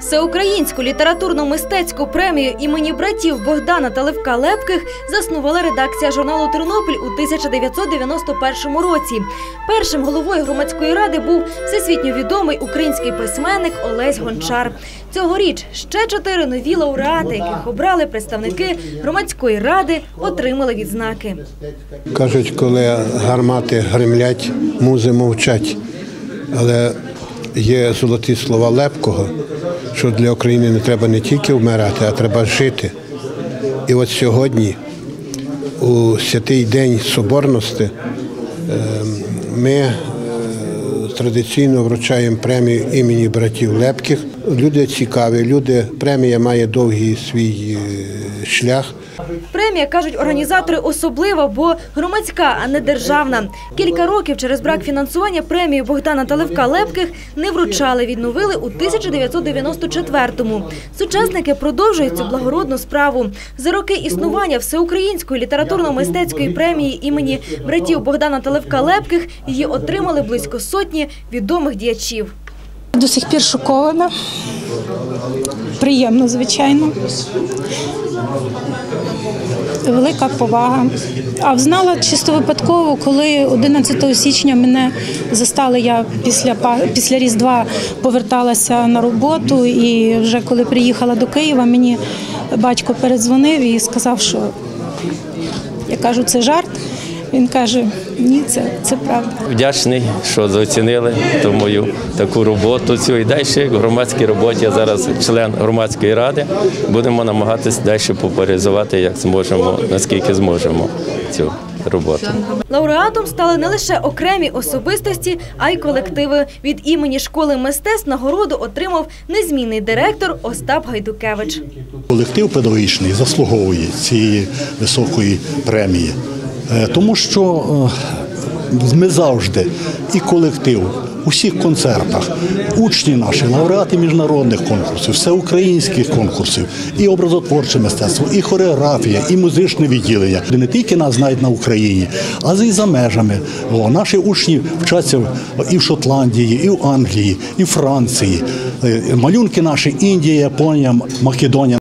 Всеукраїнську літературно-мистецьку премію імені братів Богдана та Левка Лепких заснувала редакція журналу Тернопіль у 1991 році. Першим головою громадської ради був всесвітньо відомий український письменник Олесь Гончар. Цьогоріч ще чотири нові лауреати, яких обрали представники громадської ради, отримали відзнаки. Кажуть, коли гармати гремлять, музи мовчать. Але є золоті слова Лепкого, що для України не треба не тільки вмирати, а треба жити. І от сьогодні, у святий день Соборності, е, ми е, традиційно вручаємо премію імені братів Лепких. Люди цікаві, люди, премія має довгий свій е, шлях. Премія, кажуть організатори, особлива, бо громадська, а не державна. Кілька років через брак фінансування премію Богдана та Левка Лепких не вручали, відновили у 1994-му. Сучасники продовжують цю благородну справу. За роки існування Всеукраїнської літературно-мистецької премії імені братів Богдана та Левка Лепких її отримали близько сотні відомих діячів. До сих пір шокована. Приємно, звичайно. Велика повага. А взнала чисто випадково, коли 11 січня мене застали. Я після після Різдва поверталася на роботу, і вже коли приїхала до Києва, мені батько передзвонив і сказав, що я кажу, це жарт. Він каже: ні, це, це правда. Вдячний, що зацінили ту мою таку роботу. Цю і далі в громадській роботі. Я зараз член громадської ради. Будемо намагатися далі популяризувати, як зможемо, наскільки зможемо цю роботу. Лауреатом стали не лише окремі особистості, а й колективи. Від імені школи мистецтв нагороду отримав незмінний директор Остап Гайдукевич. Колектив педагогічний заслуговує цієї високої премії, тому що е, ми завжди і колектив у всіх концертах, учні наші, лауреати міжнародних конкурсів, всеукраїнських конкурсів, і образотворче мистецтво, і хореографія, і музичне відділення. Не тільки нас знають на Україні, а й за межами. О, наші учні вчаться і в Шотландії, і в Англії, і в Франції. Е, Малюнки наші Індія, Японія, Македонія.